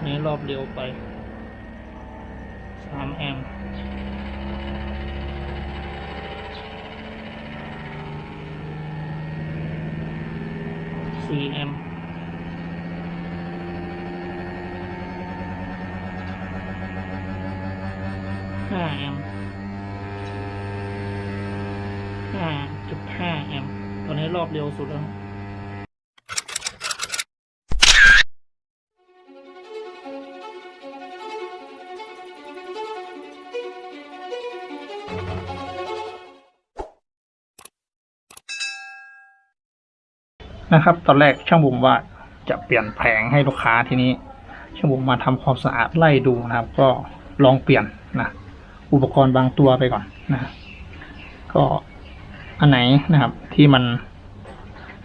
อันนี้รอบเร็วไปสามแอมป์สี่แอมป์ห้าแอมป์ห้าจุดห้าแอมป์ตอนนี้รอบเร็วสุดแล้ว นะครับ ตอนแรกช่างบุ๋มว่าจะเปลี่ยนแผงให้ลูกค้าทีนี้ ช่างบุ๋มมาทำความสะอาดไล่ดูนะครับ ก็ลองเปลี่ยนนะอุปกรณ์บางตัวไปก่อนนะก็อันไหนนะครับ ที่มัน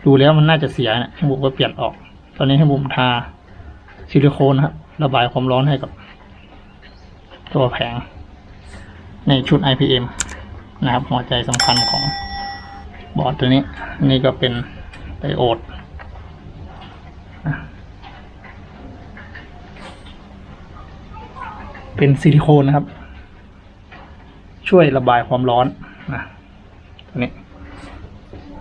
ดูแล้วมันน่าจะเสียนี่ยช่างบุ๋มก็เปลี่ยนออก ตอนนี้ช่างบุ๋มทาซิลิโคนนะครับระบายความร้อนให้กับ ตัวแผง ในชุด IPM นะครับ หัวใจสำคัญของบอร์ดตัวนี้ นี่ก็เป็น ไดโอดเป็นซิลิโคนนะครับ ช่วยระบายความร้อนนะตัวนี้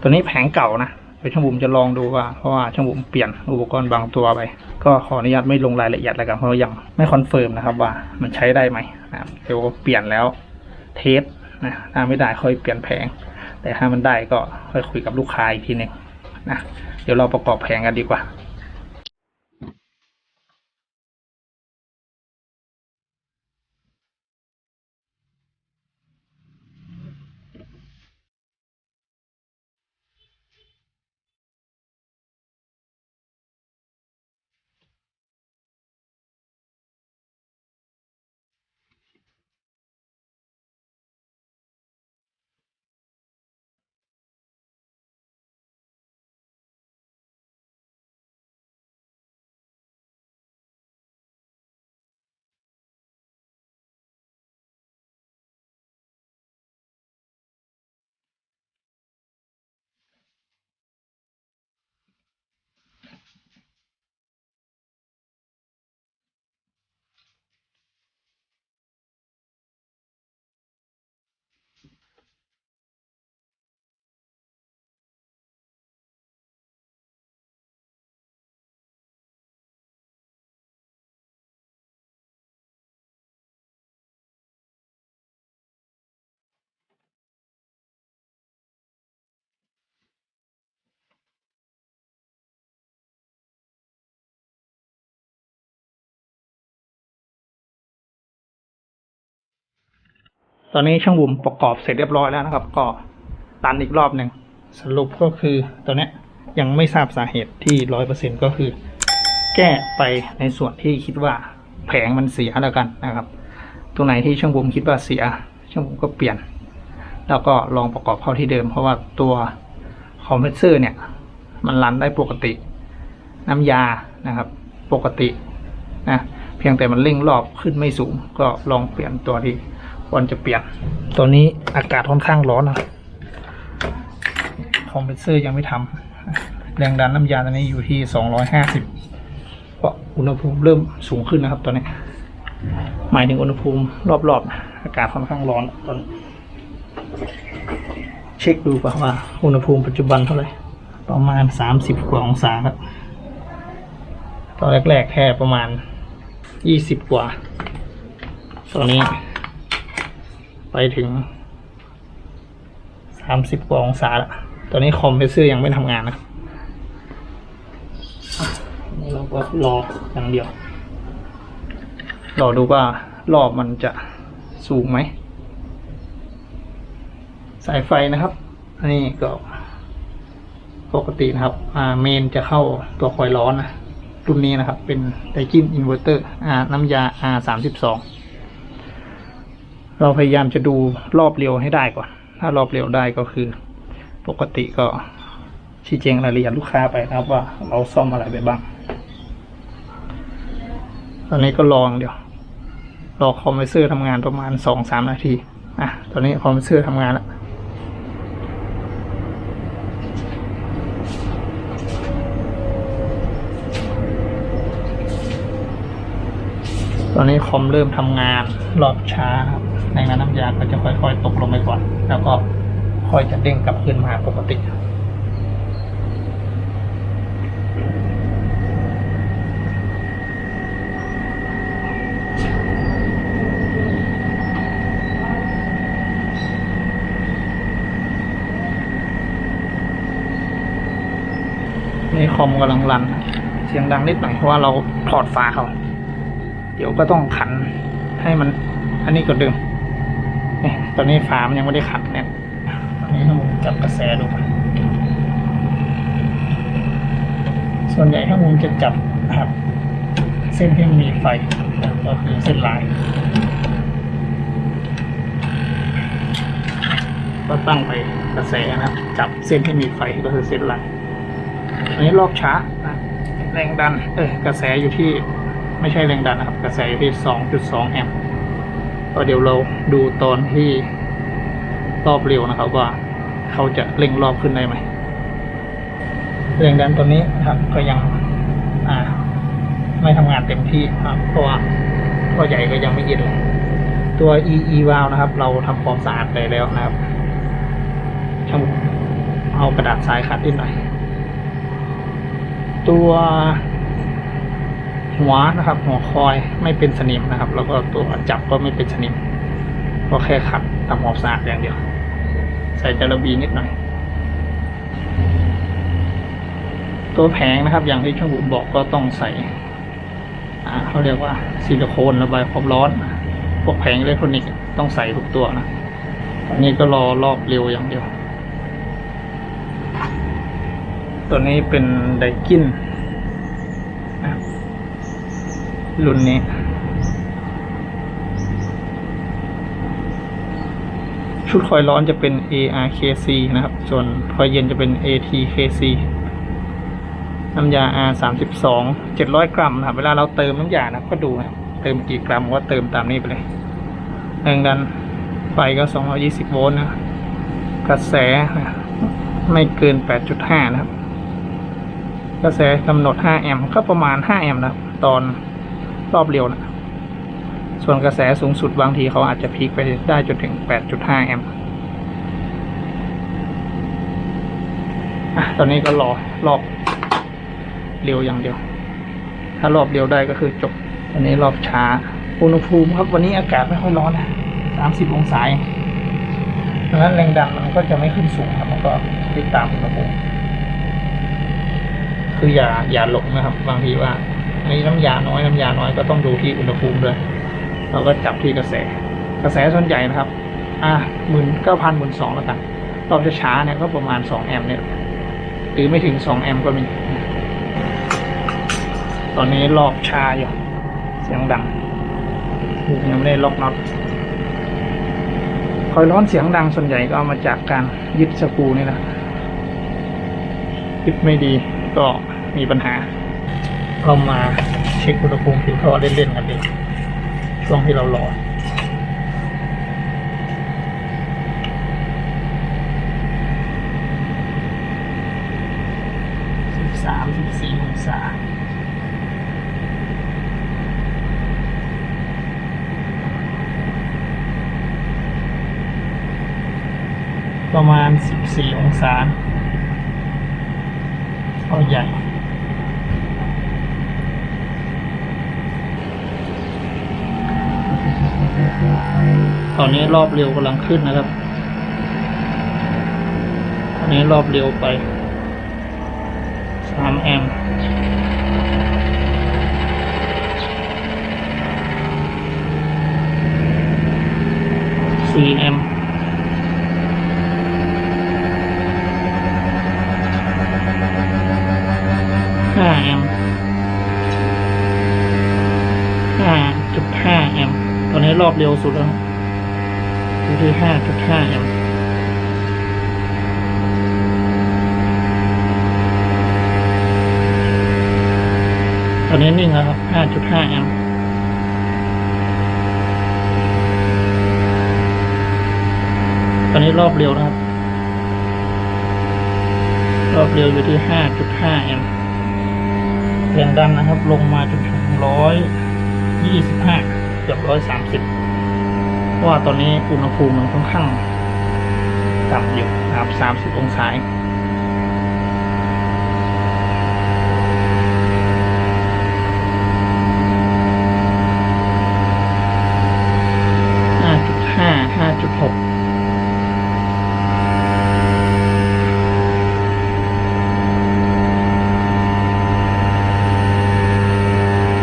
ตัวนี้แผงเก่านะเดี๋ยวช่างบุ๋มจะลองดูว่าเพราะว่าช่างบุ๋มเปลี่ยนอุปกรณ์บางตัวไป ก็ขออนุญาตไม่ลงรายละเอียดแล้วกันเพราะยังไม่คอนเฟิร์มนะครับว่ามันใช้ได้ไหมนะเดี๋ยวเปลี่ยนแล้วเทสนะถ้าไม่ได้ค่อยเปลี่ยนแผง แต่ถ้ามันได้ก็ค่อยคุยกับลูกค้าอีกทีหนึ่ง นะเดี๋ยวเราประกอบแผงกันดีกว่า ตอนนี้ช่างบุ๋มประกอบเสร็จเรียบร้อยแล้วนะครับ ก็ตันอีกรอบหนึ่งสรุปก็คือตัวนี้ยังไม่ทราบสาเหตุที่ร้อยเปอร์เซ็นก็คือ แก้ไปในส่วนที่คิดว่าแผงมันเสียแล้วกันนะครับ ตรงไหนที่ช่างบุ๋มคิดว่าเสีย ช่างบุ๋มก็เปลี่ยน แล้วก็ลองประกอบเข้าที่เดิม เพราะว่าตัวคอมเพรสเซอร์เนี่ย มันรันได้ปกติ น้ำยานะครับ ปกตินะเพียงแต่มันเร่งรอบขึ้นไม่สูง ก็ลองเปลี่ยนตัวที่ ควรจะเปลี่ยนตัวนี้อากาศค่อนข้างร้อนนะคอมเพรสเซอร์ยังไม่ทำแรงดันน้ำยาตอนนี้อยู่ที่สองร้อยห้าสิบเพราะอุณหภูมิเริ่มสูงขึ้นนะครับ ตอนนี้ หมายถึงอุณหภูมิรอบๆ อากาศค่อนข้างร้อนตอนเช็คดูก่อนว่าอุณหภูมิปัจจุบันเท่าไหร่ประมาณสามสิบกว่าองศาครับตอนแรกๆแค่ประมาณยี่สิบกว่า ตอนนี้ ไปถึงสามสิบกว่าองศาแล้วตอนนี้คอมเพรสเซอร์ยังไม่ทำงานนะนี่เราก็รออย่างเดียว รอดูว่ารอบมันจะสูงไหม สายไฟนะครับ อันนี้ก็ปกตินะครับ อ่า เมนจะเข้าตัวคอยร้อนนะ รุ่นนี้นะครับ เป็นไดจินอินเวอร์เตอร์ อ่า น้ำยา R สามสิบสอง เราพยายามจะดูรอบเร็วให้ได้ก่อน ถ้ารอบเร็วได้ก็คือ ปกติก็ชี้แจงรายละเอียดลูกค้าไปนะครับว่าเราซ่อมอะไรไปบ้าง ตอนนี้ก็ลองเดี๋ยวรอคอมเพรสเซอร์ทำงานประมาณสองสามนาที อะ ตอนนี้คอมเพรสเซอร์ทำงานแล้วตอนนี้คอมเริ่มทำงานรอบช้าครับ ในนั้นน้ำยาก็จะค่อยๆ ตกลงไปก่อน แล้วก็ค่อยจะเด้งกลับขึ้นมาปกตินี่คอมกำลังรัน เสียงดังนิดหน่อยเพราะว่าเราถอดฝาเขา เดี๋ยวก็ต้องขันให้มัน อันนี้ก็เดิม ตอนนี้ฝามันยังไม่ได้ขันเนี่ยตอนนี้ถ้ามุมจับกระแสดูก่อนส่วนใหญ่ถ้ามุมจะจับครับ เส้นที่มีไฟนะก็คือเส้นลายก็ตั้งไปกระแสนะครับจับเส้นที่มีไฟก็คือเส้นลายอันนี้รอบช้านะแรงดัน เออกระแสอยู่ที่ไม่ใช่แรงดันนะครับ กระแสอยู่ที่ 2.2 แอมป์ ก็เดี๋ยวเราดูตอนที่รอบเร็วนะครับว่าเขาจะเร่งรอบขึ้นได้ไหมแรงดันตัวนี้ครับก็ยัง อ่า ไม่ทำงานเต็มที่ครับเพราะว่าท่อใหญ่ก็ยังไม่เย็นเลยตัว EE valve นะครับ เราทำความสะอาดไปแล้วนะครับช่างเอากระดาษทรายขัดนิดหน่อยตัว หัวนะครับ หัวคอยไม่เป็นสนิมนะครับ แล้วก็ตัวจับก็ไม่เป็นสนิมก็แค่ขัดทำความสะอาดอย่างเดียว ใส่จาระบีนิดหน่อย ตัวแผงนะครับ อย่างที่ช่างบุญบอกก็ต้องใส่เขาเรียกว่าซิลิโคนระบายความร้อน พวกแผงอิเล็กทรอนิกส์ต้องใส่ทุกตัวนะอันนี้ก็รอรอบเร็วอย่างเดียว ตัวนี้เป็นไดกินนะครับ รุ่นนี้ ชุดคอยร้อนจะเป็น ARKC นะครับ ส่วนคอยเย็นจะเป็น ATKC น้ำยา R สามสิบสองเจ็ดร้อยกรัมนะครับ เวลาเราเติมน้ำยานะก็ดูนะครับเติมกี่กรัมก็เติมตามนี้ไปเลยแรงดันไฟก็สองร้อยี่สิบโวลต์นะ กระแสนะไม่เกินแปดจุดห้านะครับ กระแสกำหนด 5 แอมป์ก็ประมาณ 5 แอมป์นะตอน รอบเร็วนะส่วนกระแสสูงสุดบางทีเขาอาจจะพีคไปได้จนถึง 8.5 แอมป์อะตอนนี้ก็รอรอบเร็วอย่างเดียว ถ้ารอบเร็วได้ก็คือจบตอนนี้รอบช้า อุณหภูมิครับวันนี้อากาศไม่ค่อยร้อนนะ 30 องศาดังนั้นแรงดันมันก็จะไม่ขึ้นสูงครับ มันก็ติดตามอุณหภูมิคืออย่าอย่าหลงนะครับ บางทีว่า ในน้ำยาน้อยน้ำยาน้อยก็ต้องดูที่อุณหภูมิด้วยเราก็จับที่กระแส กระแสส่วนใหญ่นะครับ อ่าหมื่นเก้าพันหมื่นสองแล้วกันรอบจะช้าเนี่ยก็ประมาณสองแอมป์เนี่ยหรือไม่ถึงสองแอมป์ก็มี ตอนนี้รอบชาอยู่ เสียงดังยังไม่ได้ล็อกน็อตคอยร้อนเสียงดังส่วนใหญ่ก็มาจากการยึดสกูนี่แหละยึดไม่ดีก็มีปัญหา เรามาเช็คอุณหภูมิผิวท่อเล่นๆกันดีช่วงที่เรารอสิบสามสิบสี่องศาประมาณสิบสี่องศาท่อใหญ่ ตอนนี้รอบเร็วกำลังขึ้นนะครับ ตอนนี้รอบเร็วไปสามแอมป์สี่แอมป์ห้าแอมป์ห้าจุดห้าแอมป์ตอนนี้รอบเร็วสุดแล้ว ที่ห้าจุดห้าตอนนี้นิ่งแล้วครับห้าจุดห้าแอมตอนนี้รอบเร็วนะครับ รอบเร็วอยู่ที่ห้าจุดห้าแอมป์แรงดันนะครับ ลงมาจนถึงร้อยยี่สิบห้าเกือบร้อยสามสิบ ราะว่าตอนนี้อุณหภูมิมันค่อนข้างต่ำอยู่นะครับสามสิบองศาห้าจุดห้าห้าจุดหก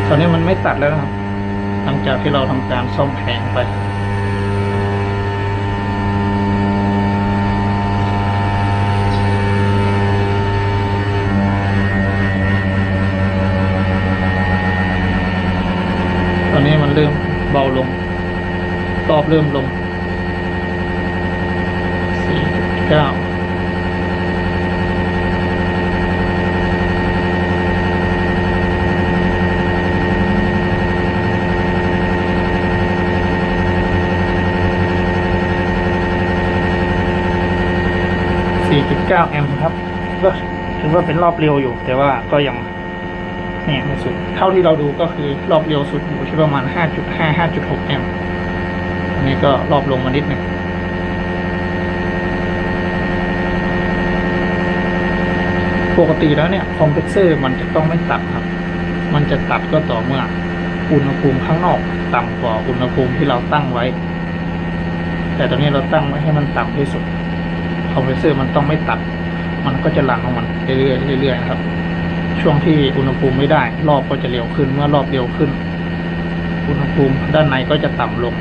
ตอนนี้มันไม่ตัดแล้วนะครับ หลังจากที่เราทำการซ่อมแผงไป เบาลง รอบเริ่มลง 4.9 4.9 แอมป์ครับ ก็ถือว่าเป็นรอบเร็วอยู่ แต่ว่าก็ยัง เนี่ยสุด เท่าที่เราดูก็คือรอบเร็วสุดอยู่ที่ประมาณ 5.5 5.6แอมป์อันนี้ก็รอบลงมานิดหนึ่งปกติแล้วเนี่ยคอมเพรสเซอร์มันจะต้องไม่ตัดครับ มันจะตัดก็ต่อเมื่ออุณหภูมิข้างนอกต่ำกว่าอุณหภูมิที่เราตั้งไว้ แต่ตอนนี้เราตั้งไว้ให้มันต่ำที่สุดคอมเพรสเซอร์มันต้องไม่ตัด มันก็จะหลั่งของมันเรื่อยๆเรื่อยๆครับ ช่วงที่อุณหภูมิไม่ได้ รอบก็จะเร็วขึ้นเมื่อรอบเร็วขึ้น อุณหภูมิด้านในก็จะต่ำลง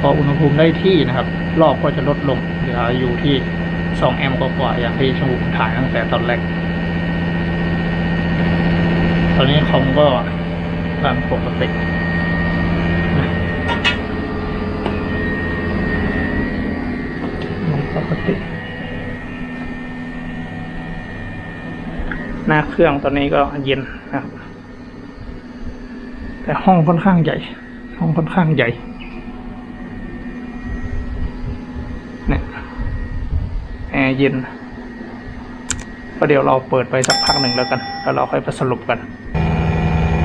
พออุณหภูมิได้ที่นะครับ รอบก็จะลดลงเหลืออยู่ที่2แอมป์กว่าๆอย่างที่ชมพูถ่ายตั้งแต่ตอนแรกตอนนี้คอมก็รันปกติปกติ หน้าเครื่องตอนนี้ก็เย็นนะครับ แต่ห้องค่อนข้างใหญ่ ห้องค่อนข้างใหญ่เนี่ยแอร์เย็นก็เดี๋ยวเราเปิดไปสักพักหนึ่งแล้วกัน แล้วเราค่อยไปสรุปกัน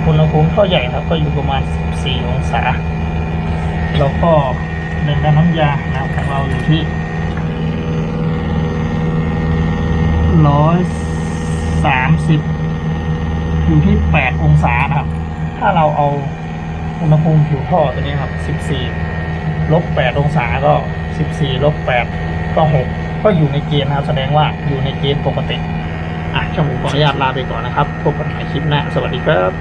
อุณหภูมิท่อใหญ่ครับก็อยู่ประมาณ 14 องศา แล้วก็แรงดันน้ำยานะครับของเราอยู่ที่ร้อย สามสิบอยู่ที่แปดองศานะครับ ถ้าเราเอาอุณหภูมิผิวท่อตัวนี้ครับสิบสี่ลบแปดองศาก็สิบสี่ลบแปดก็หก็อยู่ในเกณฑ์นะครับ แสดงว่าอยู่ในเกณฑ์ปกติ อะช่างผมขออนุญาตลาไปก่อนนะครับ พบกันใหม่คลิปหน้า สวัสดีครับ